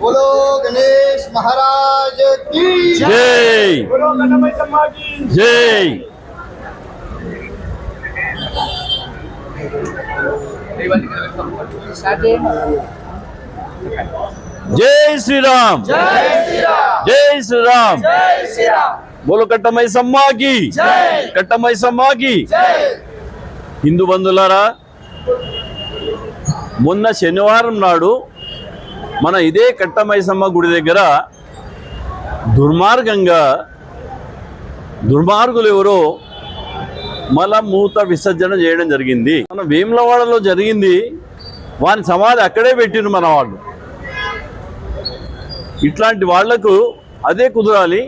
बोलो गणेश महाराज की జై बोलो गणपति सम्मा की జై జై శ్రీరామ్ జై శ్రీరామ్ బోలో కట్టమై సమ్మాకి కట్టమై సమ్మాకి హిందూ బంధులారా మొన్న శనివారం నాడు మన ఇదే కట్టమైసమ్మ గుడి దగ్గర దుర్మార్గంగా దుర్మార్గులు ఎవరో మలమూత విసర్జన చేయడం జరిగింది. మన వేములవాడలో జరిగింది. వాని సమాధి అక్కడే పెట్టిండ్రు మన వాళ్ళు. ఇట్లాంటి వాళ్ళకు అదే కుదరాలి.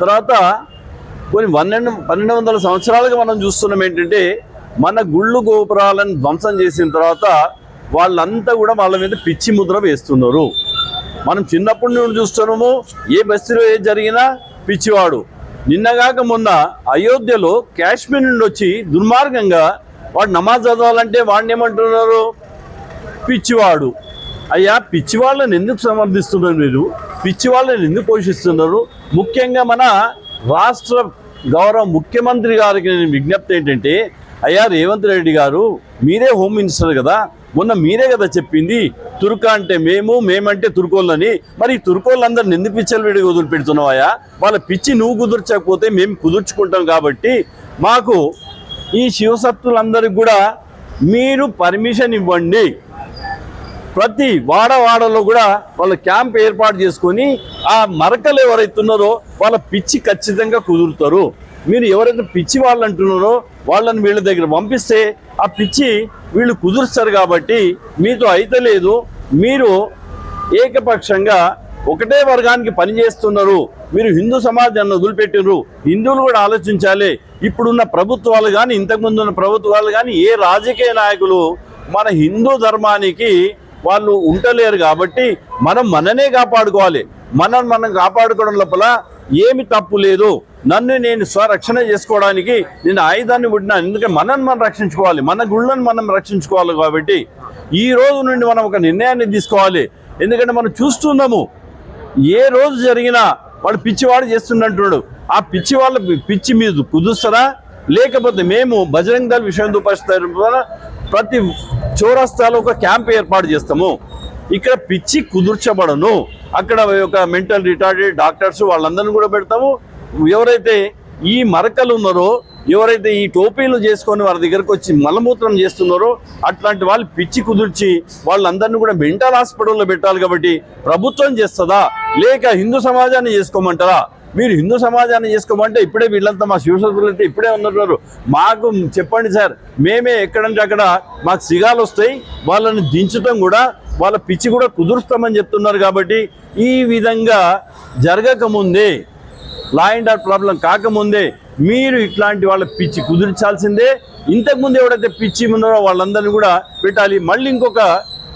తర్వాత కొన్ని పన్నెండు పన్నెండు వందల సంవత్సరాలుగా మనం చూస్తున్నాం ఏంటంటే మన గుళ్ళు గోపురాలను ధ్వంసం చేసిన తర్వాత వాళ్ళంతా కూడా వాళ్ళ మీద పిచ్చి ముద్ర వేస్తున్నారు. మనం చిన్నప్పటి నుండి చూస్తున్నాము ఏ బస్తీలో ఏది జరిగినా పిచ్చివాడు. నిన్నగాక మొన్న అయోధ్యలో కాశ్మీర్ నుండి వచ్చి దుర్మార్గంగా వాడు నమాజ్ చదవాలంటే వాడిని ఏమంటున్నారు? పిచ్చివాడు. అయ్యా పిచ్చి వాళ్ళని ఎందుకు సమర్థిస్తున్నారు మీరు? పిచ్చి వాళ్ళని ఎందుకు పోషిస్తున్నారు? ముఖ్యంగా మన రాష్ట్ర గౌరవ ముఖ్యమంత్రి గారికి నేను విజ్ఞప్తి ఏంటంటే అయ్యా రేవంత్ రెడ్డి గారు మీరే హోమ్ మినిస్టర్ కదా మొన్న మీరే కదా చెప్పింది తుర్క అంటే మేము మేమంటే తుర్కోళ్ళని. మరి ఈ తుర్కోళ్ళందరిని ఎందుకు పిచ్చలు విడిగా వదిలిపెడుతున్నావా వాళ్ళ పిచ్చి నువ్వు కుదుర్చకపోతే మేము కుదుర్చుకుంటాం కాబట్టి మాకు ఈ శివసత్తులందరికీ కూడా మీరు పర్మిషన్ ఇవ్వండి. ప్రతి వాడవాడలో కూడా వాళ్ళ క్యాంప్ ఏర్పాటు చేసుకొని ఆ మరకలు ఎవరైతే ఉన్నారో వాళ్ళ పిచ్చి ఖచ్చితంగా కుదురుతారు. మీరు ఎవరైతే పిచ్చి వాళ్ళు అంటున్నారో వాళ్ళని వీళ్ళ దగ్గర పంపిస్తే ఆ పిచ్చి వీళ్ళు కుదురుస్తారు కాబట్టి మీతో అయితే లేదు. మీరు ఏకపక్షంగా ఒకటే వర్గానికి పనిచేస్తున్నారు మీరు హిందూ సమాజాన్ని వదిలిపెట్టినరు హిందువులు కూడా ఆలోచించాలి. ఇప్పుడున్న ప్రభుత్వాలు కానీ ఇంతకుముందు ఉన్న ప్రభుత్వాలు కానీ ఏ రాజకీయ నాయకులు మన హిందూ ధర్మానికి వాళ్ళు ఉండలేరు కాబట్టి మనం మననే కాపాడుకోవాలి. మనం మనం కాపాడుకోవడం లోపల ఏమి తప్పు లేదు. నన్ను నేను స్వరక్షణ చేసుకోవడానికి నేను ఆయుధాన్ని పుట్టినా ఎందుకంటే మనల్ని మనం రక్షించుకోవాలి మన గుళ్ళను మనం రక్షించుకోవాలి కాబట్టి ఈ రోజు నుండి మనం ఒక నిర్ణయాన్ని తీసుకోవాలి. ఎందుకంటే మనం చూస్తున్నాము ఏ రోజు జరిగినా వాడు పిచ్చివాడు చేస్తున్నట్టున్నాడు ఆ పిచ్చి వాళ్ళ పిచ్చి మీద కుదుస్తారా లేకపోతే మేము బజరంగ్ దళ విషయం ద్వారా ప్రతి చౌరస్తాలో ఒక క్యాంప్ ఏర్పాటు చేస్తాము. ఇక్కడ పిచ్చి కుదుర్చబడను. అక్కడ ఒక మెంటల్ రిటార్డెడ్ డాక్టర్స్ వాళ్ళందరినీ కూడా పెడతాము. ఎవరైతే ఈ మరకలు ఉన్నారో ఎవరైతే ఈ టోపీలు చేసుకొని వారి దగ్గరకు వచ్చి మలమూత్రం చేస్తున్నారో అట్లాంటి వాళ్ళు పిచ్చి కుదిర్చి వాళ్ళందరినీ కూడా మెంటల్ హాస్పిటల్లో పెట్టాలి కాబట్టి ప్రభుత్వం చేస్తుందా? లేక హిందూ సమాజాన్ని చేసుకోమంటారా? మీరు హిందూ సమాజాన్ని చేసుకోమంటే ఇప్పుడే వీళ్ళంతా మా శివశక్తులు అయితే ఇప్పుడే ఉన్నట్టున్నారు మాకు చెప్పండి సార్ మేమే ఎక్కడంటే అక్కడ మాకు సిగాలు వస్తాయి వాళ్ళని దించడం కూడా వాళ్ళ పిచ్చి కూడా కుదురుస్తామని చెప్తున్నారు కాబట్టి ఈ విధంగా జరగకముందే లా అండ్ ఆర్డర్ ప్రాబ్లం కాకముందే మీరు ఇట్లాంటి వాళ్ళ పిచ్చి కుదిర్చాల్సిందే. ఇంతకుముందు ఎవడైతే పిచ్చి ఉన్నారో వాళ్ళందరినీ కూడా పెట్టాలి. మళ్ళీ ఇంకొక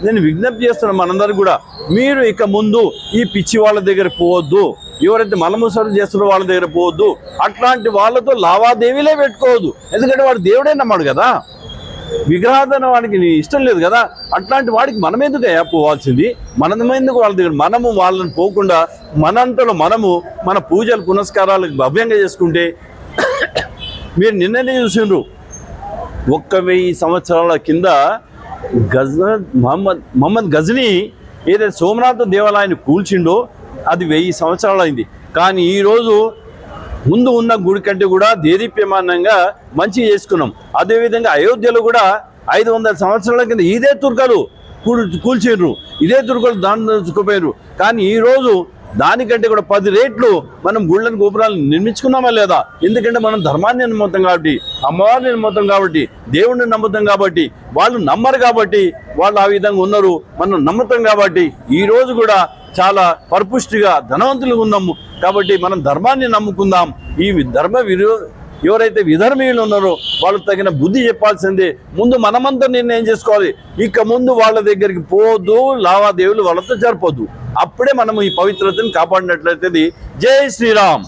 నేను విజ్ఞప్తి చేస్తున్నాను మనందరూ కూడా మీరు ఇక ముందు ఈ పిచ్చి వాళ్ళ దగ్గర పోవద్దు. ఎవరైతే మలముసరు చేస్తున్నారో వాళ్ళ దగ్గర పోవద్దు. అట్లాంటి వాళ్ళతో లావాదేవీలే పెట్టుకోవద్దు. ఎందుకంటే వాడు దేవుడే నమ్మాడు కదా. విగ్రహాధన వాడికి నీ ఇష్టం లేదు కదా? అట్లాంటి వాడికి మనం ఎందుకు పోవాల్సింది? మనం ఎందుకు వాళ్ళ దగ్గర? మనము వాళ్ళని పోకుండా మనంతలో మనము మన పూజలు పునస్కారాలకు భవ్యంగా చేసుకుంటే మీరు నిన్ననే చూసిండ్రు. ఒక్క వెయ్యి సంవత్సరాల కింద గజ మహమ్మద్ మహమ్మద్ గజని ఏదైతే సోమనాథ దేవాలయాన్ని కూల్చిండో అది వెయ్యి సంవత్సరాలు అయింది. కానీ ఈరోజు ముందు ఉన్న గుడి కంటే కూడా దేదీప్యమానంగా మంచి చేసుకున్నాం. అదేవిధంగా అయోధ్యలో కూడా ఐదు వందల సంవత్సరాల కింద ఇదే తుర్కలు కూల్ కూల్చిండ్రు ఇదే తుర్కలు దాన్ని కానీ ఈరోజు దానికంటే కూడా పది రేట్లు మనం గుళ్ళని గోపురాలను నిర్మించుకున్నామా లేదా? ఎందుకంటే మనం ధర్మాన్ని నమ్ముతాం కాబట్టి అమ్మవారిని నమ్ముతాం కాబట్టి దేవుడిని నమ్ముతాం కాబట్టి వాళ్ళు నమ్మరు కాబట్టి వాళ్ళు ఆ విధంగా ఉన్నారు. మనం నమ్ముతాం కాబట్టి ఈ రోజు కూడా చాలా పరిపుష్టిగా ధనవంతులు ఉన్నాము. కాబట్టి మనం ధర్మాన్ని నమ్ముకుందాం. ఈ ధర్మ విరో ఎవరైతే విధర్మీయులు ఉన్నారో వాళ్ళు తగిన బుద్ధి చెప్పాల్సిందే. ముందు మనమంతా నిర్ణయం చేసుకోవాలి? ఇక ముందు వాళ్ళ దగ్గరికి పోదు లావాదేవీలు వాళ్ళతో జరపొద్దు. అప్పుడే మనం ఈ పవిత్రతను కాపాడినట్లయితే జై శ్రీరామ్.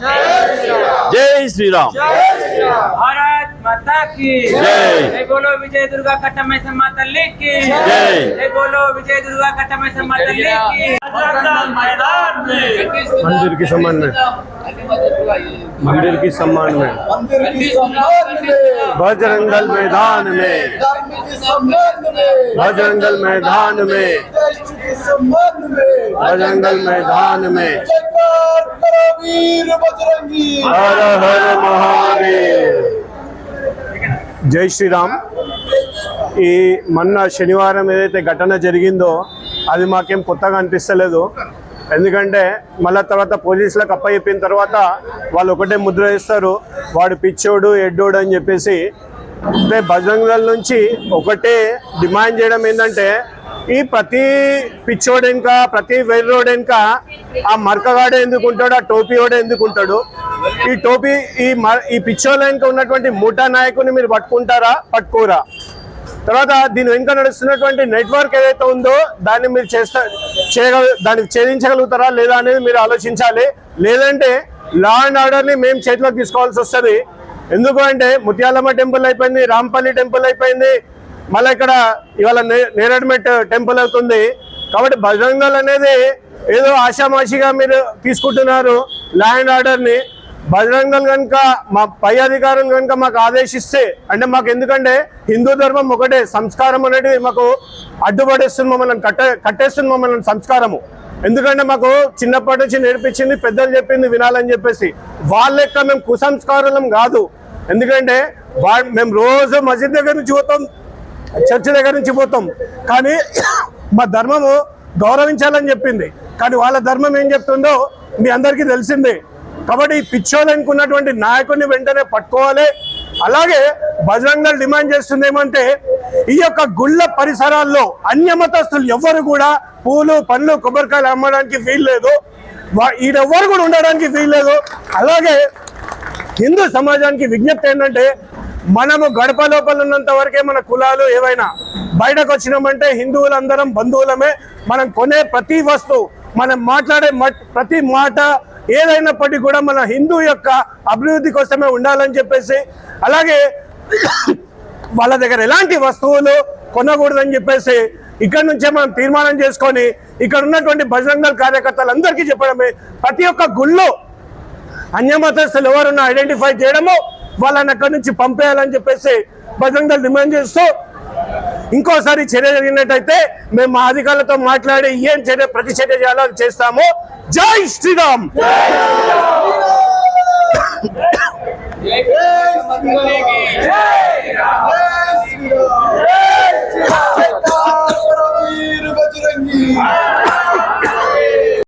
జై శ్రీరామ్. माता की। जय। बोलो विजय दुर्गा कटमय माता तल्ली की जय बोलो विजय दुर्गा कटमय माता तल्ली की मंदिर के सम्मान में। मंदिर के सम्मान में। बजरंगल मैदान में। बजरंगल मैदान में। बजरंगल मैदान में। हर हर महादेव జై శ్రీరామ్. ఈ మొన్న శనివారం ఏదైతే ఘటన జరిగిందో అది మాకేం కొత్తగా అనిపిస్తలేదు. ఎందుకంటే మళ్ళా తర్వాత పోలీసులకు అప్పచెప్పిన తర్వాత వాళ్ళు ఒకటే ముద్ర వేస్తారు వాడు పిచ్చోడు ఎడ్డోడు అని చెప్పేసి. అంటే బజరంగ నుంచి ఒకటే డిమాండ్ చేయడం ఏంటంటే ఈ ప్రతి పిచ్చోడు ఇంకా ప్రతి వెర్రోడు ఆ మరకగాడు ఎందుకు ఉంటాడు ఆ టోపీవాడే ఎందుకు ఉంటాడు ఈ టోపీ ఈ మ- ఈ పిచ్చో వెనుక ఉన్నటువంటి ముఠా నాయకుని మీరు పట్టుకుంటారా? పట్టుకోరా? తర్వాత దీని వెనుక నడుస్తున్నటువంటి నెట్వర్క్ ఏదైతే ఉందో దాన్ని మీరు చేస్తా చేయగల దాన్ని ఛేదించగలుగుతారా లేదా అనేది మీరు ఆలోచించాలి. లేదంటే లా అండ్ ఆర్డర్ని మేము చేతిలోకి తీసుకోవాల్సి వస్తుంది. ఎందుకు అంటే ముత్యాలమ్మ టెంపుల్ అయిపోయింది రాంపల్లి టెంపుల్ అయిపోయింది. మళ్ళీ ఇక్కడ ఇవాళ నేరడ్మెట్ టెంపుల్ అవుతుంది. కాబట్టి బజరంగల్ అనేది ఏదో ఆషామాషిగా మీరు తీసుకుంటున్నారు లా అండ్ ఆర్డర్ని బజరంగం కనుక మా పై అధికారులు కనుక మాకు ఆదేశిస్తే అంటే మాకు ఎందుకంటే హిందూ ధర్మం ఒకటే సంస్కారం అనేది మాకు అడ్డుపడేస్తుంది మమ్మల్ని కట్ట కట్టేస్తుంది మమ్మల్ని సంస్కారము. ఎందుకంటే మాకు చిన్నప్పటి నుంచి నేర్పించింది పెద్దలు చెప్పింది వినాలని చెప్పేసి. వాళ్ళ లెక్క మేము కుసంస్కారులం కాదు. ఎందుకంటే వా మేము రోజు మసీద్ దగ్గర నుంచి పోతాం చర్చ్ దగ్గర నుంచి పోతాం. కానీ మా ధర్మము గౌరవించాలని చెప్పింది. కానీ వాళ్ళ ధర్మం ఏం చెప్తుందో మీ అందరికీ తెలిసిందే. కాబట్టి ఈ నాయకుడిని వెంటనే పట్టుకోవాలి. అలాగే బజరంగల్ డిమాండ్ చేస్తుంది ఏమంటే ఈ యొక్క గుళ్ళ పరిసరాల్లో అన్యమతస్తులు ఎవ్వరు కూడా పూలు పండ్లు కొబ్బరికాయలు అమ్మడానికి వీల్లేదు వా- ఈడెవ్వరు కూడా ఉండడానికి వీల్లేదు అలాగే హిందూ సమాజానికి విజ్ఞప్తి ఏంటంటే మనము గడప లోపల ఉన్నంత వరకే మన కులాలు ఏవైనా బయటకు వచ్చినామంటే హిందువులందరం బంధువులమే. మనం కొనే ప్రతి వస్తువు మనం మాట్లాడే మట్- ప్రతి మాట ఏదైనప్పటికీ కూడా మన హిందూ యొక్క అభివృద్ధి కోసమే ఉండాలని చెప్పేసి అలాగే వాళ్ళ దగ్గర ఎలాంటి వస్తువులు కొనకూడదని చెప్పేసి ఇక్కడ నుంచే మనం తీర్మానం చేసుకొని ఇక్కడ ఉన్నటువంటి బజరంగల్ కార్యకర్తలందరికీ చెప్పడమే. ప్రతి ఒక్క గుళ్ళో అన్యమతస్తులు ఎవరున్నా ఐడెంటిఫై చేయడము వాళ్ళని అక్కడి నుంచి పంపేయాలని చెప్పేసి బజరంగ డిమాండ్ చేస్తూ ఇంకోసారి చర్య జరిగినట్టయితే మేము మా అధికారులతో మాట్లాడి ఏం చర్య ప్రతి చర్య చేయాలో చేస్తాము. జై శ్రీరామ్!